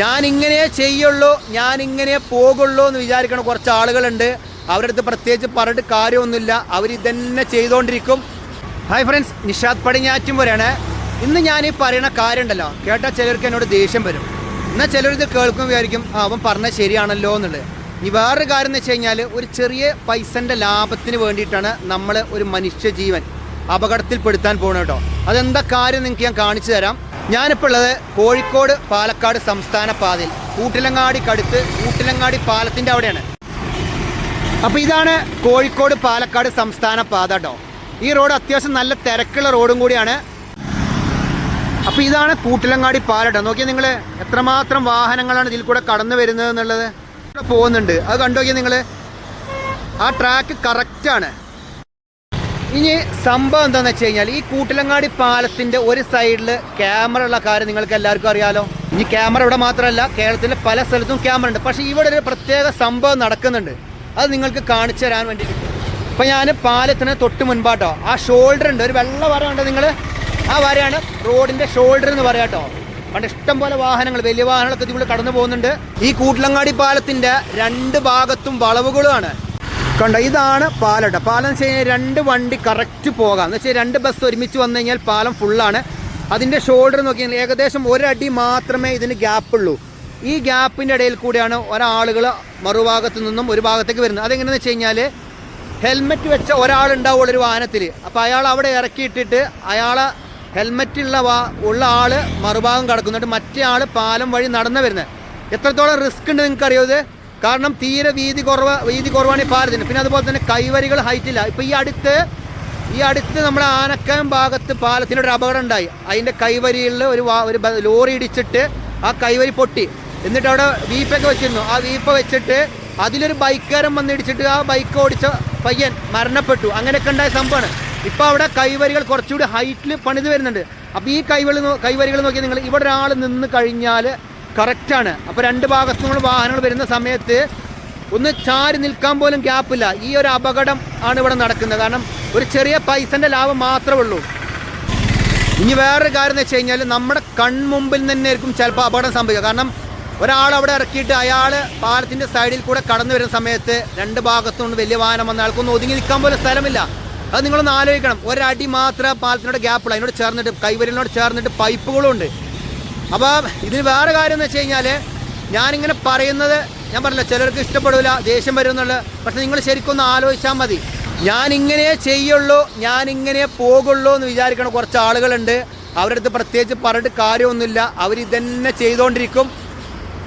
ഞാൻ ഇങ്ങനെ ചെയ്യുള്ളൂ ഞാൻ ഇങ്ങനെ പോകുള്ളൂ എന്ന് വിചാരിക്കണ കുറച്ച് ആളുകളുണ്ട്. അവരുടെ അടുത്ത് പ്രത്യേകിച്ച് പറഞ്ഞിട്ട് കാര്യമൊന്നുമില്ല. അവർ ചെയ്തുകൊണ്ടിരിക്കും ഹായ് ഫ്രണ്ട്സ് നിഷാദ് പടിഞ്ഞാറ്റും പോലെയാണ്. ഇന്ന് ഞാൻ ഈ പറയുന്ന കാര്യം ഉണ്ടല്ലോ കേട്ടാൽ ചിലർക്ക് എന്നോട് ദേഷ്യം വരും. എന്നാൽ ചിലരിത് കേൾക്കും വിചാരിക്കും അവൻ പറഞ്ഞത് ശരിയാണല്ലോ എന്നുള്ളത്. ഇനി വേറൊരു കാര്യം എന്ന് വെച്ച് കഴിഞ്ഞാൽ ഒരു ചെറിയ പൈസന്റെ ലാഭത്തിന് വേണ്ടിയിട്ടാണ് നമ്മൾ ഒരു മനുഷ്യജീവൻ അപകടത്തിൽ അപകടത്തിൽപ്പെടുത്താൻ പോകുന്നത് കേട്ടോ. അതെന്താ കാര്യം നിങ്ങൾക്ക് ഞാൻ കാണിച്ചു തരാം. ഞാനിപ്പോൾ ഉള്ളത് കോഴിക്കോട് പാലക്കാട് സംസ്ഥാന പാതയിൽ. കൂട്ടിലങ്ങാടി കൂട്ടിലങ്ങാടിക്കടുത്ത് കൂട്ടിലങ്ങാടി പാലത്തിന്റെ അവിടെയാണ്. അപ്പോൾ ഇതാണ് കോഴിക്കോട് പാലക്കാട് സംസ്ഥാന പാത കേട്ടോ ഈ റോഡ് അത്യാവശ്യം നല്ല തിരക്കുള്ള റോഡും കൂടിയാണ്. അപ്പോൾ ഇതാണ് കൂട്ടിലങ്ങാടി പാലട്ടോ നോക്കിയാൽ നിങ്ങൾ എത്രമാത്രം വാഹനങ്ങളാണ് ഇതിൽ കൂടെ കടന്നു വരുന്നത് എന്നുള്ളത്. പോകുന്നുണ്ട്. അത് കണ്ടു നോക്കിയാൽ നിങ്ങൾ ആ ട്രാക്ക് കറക്റ്റാണ് ഇനി സംഭവം എന്താണെന്ന് വെച്ച് കഴിഞ്ഞാൽ ഈ കൂട്ടിലങ്ങാടി പാലത്തിന്റെ ഒരു സൈഡിൽ ക്യാമറ ഉള്ള കാര്യം നിങ്ങൾക്ക് എല്ലാവർക്കും അറിയാലോ. ഇനി ക്യാമറ ഇവിടെ മാത്രമല്ല കേരളത്തിലെ പല സ്ഥലത്തും ക്യാമറ ഉണ്ട്. പക്ഷേ ഇവിടെ ഒരു പ്രത്യേക സംഭവം നടക്കുന്നുണ്ട്. അത് നിങ്ങൾക്ക് കാണിച്ചു തരാൻ വേണ്ടിയിട്ട്. ഇപ്പം ഞാൻ പാലത്തിന് തൊട്ട് മുൻപാട്ടോ ആ ഷോൾഡർ ഉണ്ട്. ഒരു വെള്ള വര ഉണ്ട് നിങ്ങൾ ആ വരയാണ് റോഡിന്റെ ഷോൾഡർ എന്ന് പറയാം കേട്ടോ പണ്ട് ഇഷ്ടം പോലെ വാഹനങ്ങൾ വലിയ വാഹനങ്ങളൊക്കെ ഇതിലൂടെ കടന്നു പോകുന്നുണ്ട്. ഈ കൂട്ടിലങ്ങാടി പാലത്തിന്റെ രണ്ട് ഭാഗത്തും വളവുകളുമാണ്. കണ്ടോ ഇതാണ് പാലട്ട പാലം വെച്ച് കഴിഞ്ഞാൽ രണ്ട് വണ്ടി കറക്റ്റ് പോകാം. എന്ന് വെച്ചാൽ രണ്ട് ബസ് ഒരുമിച്ച് വന്നു കഴിഞ്ഞാൽ പാലം ഫുള്ളാണ് അതിന്റെ ഷോൾഡർ നോക്കിയാൽ ഏകദേശം ഒരടി മാത്രമേ ഇതിന് ഗ്യാപ്പ് ഉള്ളൂ. ഈ ഗ്യാപ്പിന്റെ ഇടയിൽ കൂടിയാണ് ഒരാളുകൾ മറുഭാഗത്തു നിന്നും ഒരു ഭാഗത്തേക്ക് വരുന്നത്. അതെങ്ങനെയെന്ന് വെച്ച് കഴിഞ്ഞാൽ ഹെൽമെറ്റ് വെച്ച ഒരാളുണ്ടാവുള്ളൊരു വാഹനത്തിൽ അപ്പോൾ അയാൾ അവിടെ ഇറക്കിയിട്ടിട്ട് അയാളെ ഹെൽമെറ്റുള്ള വാ ഉള്ള ആൾ മറുഭാഗം കടക്കുന്നുണ്ട്. മറ്റേ ആൾ പാലം വഴി നടന്നു വരുന്നത്. എത്രത്തോളം റിസ്ക് ഉണ്ട് നിങ്ങൾക്ക് അറിയോ ഇത്? കാരണം തീരെ വീതി കുറവ് വീതി കുറവാണ് ഈ പാലത്തിന്. പിന്നെ അതുപോലെ തന്നെ കൈവരികൾ ഹൈറ്റില്ല ഇപ്പോൾ ഇപ്പൊ ഈ അടുത്ത് ഈ അടുത്ത് നമ്മുടെ ആനക്കയം ഭാഗത്ത് പാലത്തിന് ഒരു അപകടം ഉണ്ടായി. അതിന്റെ കൈവരിയിൽ ഒരു ഒരു ലോറി ഇടിച്ചിട്ട് ആ കൈവരി പൊട്ടി. എന്നിട്ട് അവിടെ വീപ്പൊക്കെ വെച്ചിരുന്നു. ആ വീപ്പ വെച്ചിട്ട് അതിലൊരു ബൈക്കാരൻ വന്നിടിച്ചിട്ട് ആ ബൈക്ക് ഓടിച്ച പയ്യൻ മരണപ്പെട്ടു. അങ്ങനെയൊക്കെ ഉണ്ടായ സംഭവമാണ്. ഇപ്പൊ അവിടെ കൈവരികൾ കുറച്ചുകൂടി ഹൈറ്റിൽ പണിത് വരുന്നുണ്ട്. അപ്പോൾ ഈ കൈവരി കൈവരികൾ നോക്കിയാൽ നിങ്ങൾ ഇവിടെ ഒരാൾ നിന്ന് കഴിഞ്ഞാൽ കറക്റ്റാണ്. അപ്പോൾ രണ്ട് ഭാഗത്തും കൂടെ വാഹനങ്ങൾ വരുന്ന സമയത്ത് ഒന്ന് ചാരി നിൽക്കാൻ പോലും ഗ്യാപ്പില്ല ഈ ഒരു അപകടം ആണ് ഇവിടെ നടക്കുന്നത്. കാരണം ഒരു ചെറിയ പൈസന്റെ ലാഭം മാത്രമേ ഉള്ളൂ. ഇനി വേറൊരു കാര്യം എന്ന് വെച്ച് കഴിഞ്ഞാൽ നമ്മുടെ കൺമുമ്പിൽ തന്നെ ആയിരിക്കും ചിലപ്പോൾ അപകടം സംഭവിക്കുക. കാരണം ഒരാൾ അവിടെ ഇറക്കിയിട്ട് അയാൾ പാലത്തിന്റെ സൈഡിൽ കൂടെ കടന്നു വരുന്ന സമയത്ത് രണ്ട് ഭാഗത്തുനിന്ന് വലിയ വാഹനം വന്ന ആൾക്കൊന്നും ഒതുങ്ങി നിൽക്കാൻ പോലും സ്ഥലമില്ല. അത് നിങ്ങളൊന്ന് ആലോചിക്കണം. ഒരടി മാത്രമേ പാലത്തിനോട് ഗ്യാപ്പുള്ളൂ അതിനോട് ചേർന്നിട്ട് കൈവരിനോട് ചേർന്നിട്ട് പൈപ്പുകളും ഉണ്ട്. അപ്പോൾ ഇതിന് വേറെ കാര്യം എന്ന് വെച്ച് കഴിഞ്ഞാൽ ഞാനിങ്ങനെ പറയുന്നത് ഞാൻ പറഞ്ഞില്ല ചിലർക്ക് ഇഷ്ടപ്പെടില്ല ദേഷ്യം വരും എന്നുള്ളത്. പക്ഷെ നിങ്ങൾ ശരിക്കൊന്ന് ആലോചിച്ചാൽ മതി. ഞാനിങ്ങനെ ചെയ്യുള്ളൂ ഞാനിങ്ങനെ പോകുള്ളൂ എന്ന് വിചാരിക്കണ കുറച്ച് ആളുകളുണ്ട്. അവരുടെ അടുത്ത് പ്രത്യേകിച്ച് പറഞ്ഞിട്ട് കാര്യമൊന്നുമില്ല. അവർ ചെയ്തുകൊണ്ടിരിക്കും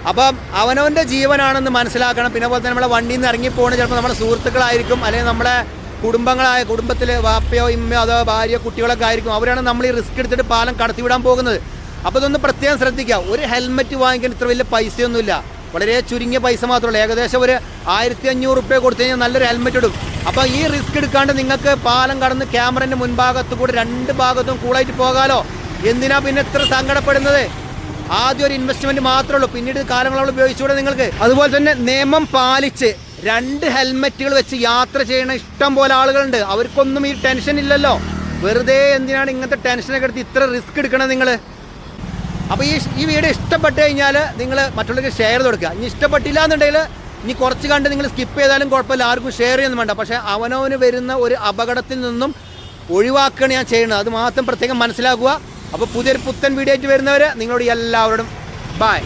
അപ്പം അവനവന്റെ ജീവനാണെന്ന് മനസ്സിലാക്കണം. പിന്നെ പോലെ തന്നെ നമ്മളെ വണ്ടിയിൽ നിന്ന് ഇറങ്ങി പോകുന്നത് ചിലപ്പോൾ നമ്മുടെ സുഹൃത്തുക്കളായിരിക്കും അല്ലെങ്കിൽ നമ്മുടെ കുടുംബങ്ങളായ കുടുംബത്തിലെ വാപ്പയോ ഇമ്മയോ അതോ ഭാര്യ കുട്ടികളൊക്കെ ആയിരിക്കും. അവരാണ് നമ്മൾ ഈ റിസ്ക് എടുത്തിട്ട് പാലം കടത്തിവിടാൻ പോകുന്നത്. അപ്പോൾ ഇതൊന്ന് പ്രത്യേകം ശ്രദ്ധിക്കുക. ഒരു ഹെൽമെറ്റ് വാങ്ങിക്കാൻ ഇത്ര വലിയ പൈസയൊന്നുമില്ല. വളരെ ചുരുങ്ങിയ പൈസ മാത്രമേ ഏകദേശം ഒരു ആയിരത്തി അഞ്ഞൂറ് റുപ്യ കൊടുത്തു കഴിഞ്ഞാൽ നല്ലൊരു ഹെൽമെറ്റ് ഇടും. അപ്പോൾ ഈ റിസ്ക് എടുക്കാണ്ട് നിങ്ങൾക്ക് പാലം കടന്ന് ക്യാമറന്റെ മുൻഭാഗത്ത് കൂടി രണ്ട് ഭാഗത്തും കൂളായിട്ട് പോകാലോ? എന്തിനാ പിന്നെ ഇത്ര സങ്കടപ്പെടുന്നത്? ആദ്യം ഒരു ഇൻവെസ്റ്റ്മെന്റ് മാത്രമേ ഉള്ളൂ. പിന്നീട് കാലങ്ങളോളം ഉപയോഗിച്ചുകൂടെ നിങ്ങൾക്ക്? അതുപോലെ തന്നെ നിയമം പാലിച്ച് രണ്ട് ഹെൽമെറ്റുകൾ വെച്ച് യാത്ര ചെയ്യണ ഇഷ്ടം പോലെ ആളുകളുണ്ട്. അവർക്കൊന്നും ഈ ടെൻഷൻ ഇല്ലല്ലോ. വെറുതെ എന്തിനാണ് ഇങ്ങനത്തെ ടെൻഷനൊക്കെ എടുത്ത് ഇത്ര റിസ്ക് എടുക്കണത് നിങ്ങൾ അപ്പോൾ ഈ ഈ വീഡിയോ ഇഷ്ടപ്പെട്ട് കഴിഞ്ഞാൽ നിങ്ങൾ മറ്റുള്ളവർക്ക് ഷെയർ കൊടുക്കുക. ഇനി ഇഷ്ടപ്പെട്ടില്ല എന്നുണ്ടെങ്കിൽ ഇനി കുറച്ച് കണ്ട് നിങ്ങൾ സ്കിപ്പ് ചെയ്താലും കുഴപ്പമില്ല. ആർക്കും ഷെയർ ചെയ്യുന്നു വേണ്ട. പക്ഷേ അവനവന് വരുന്ന ഒരു അപകടത്തിൽ നിന്നും ഒഴിവാക്കുകയാണ് ഞാൻ ചെയ്യുന്നത്. അത് മാത്രം പ്രത്യേകം മനസ്സിലാക്കുക. അപ്പോൾ പുതിയൊരു പുത്തൻ വീഡിയോ ആയിട്ട് വരുന്നവർ നിങ്ങളോട് എല്ലാവരോടും ബായ്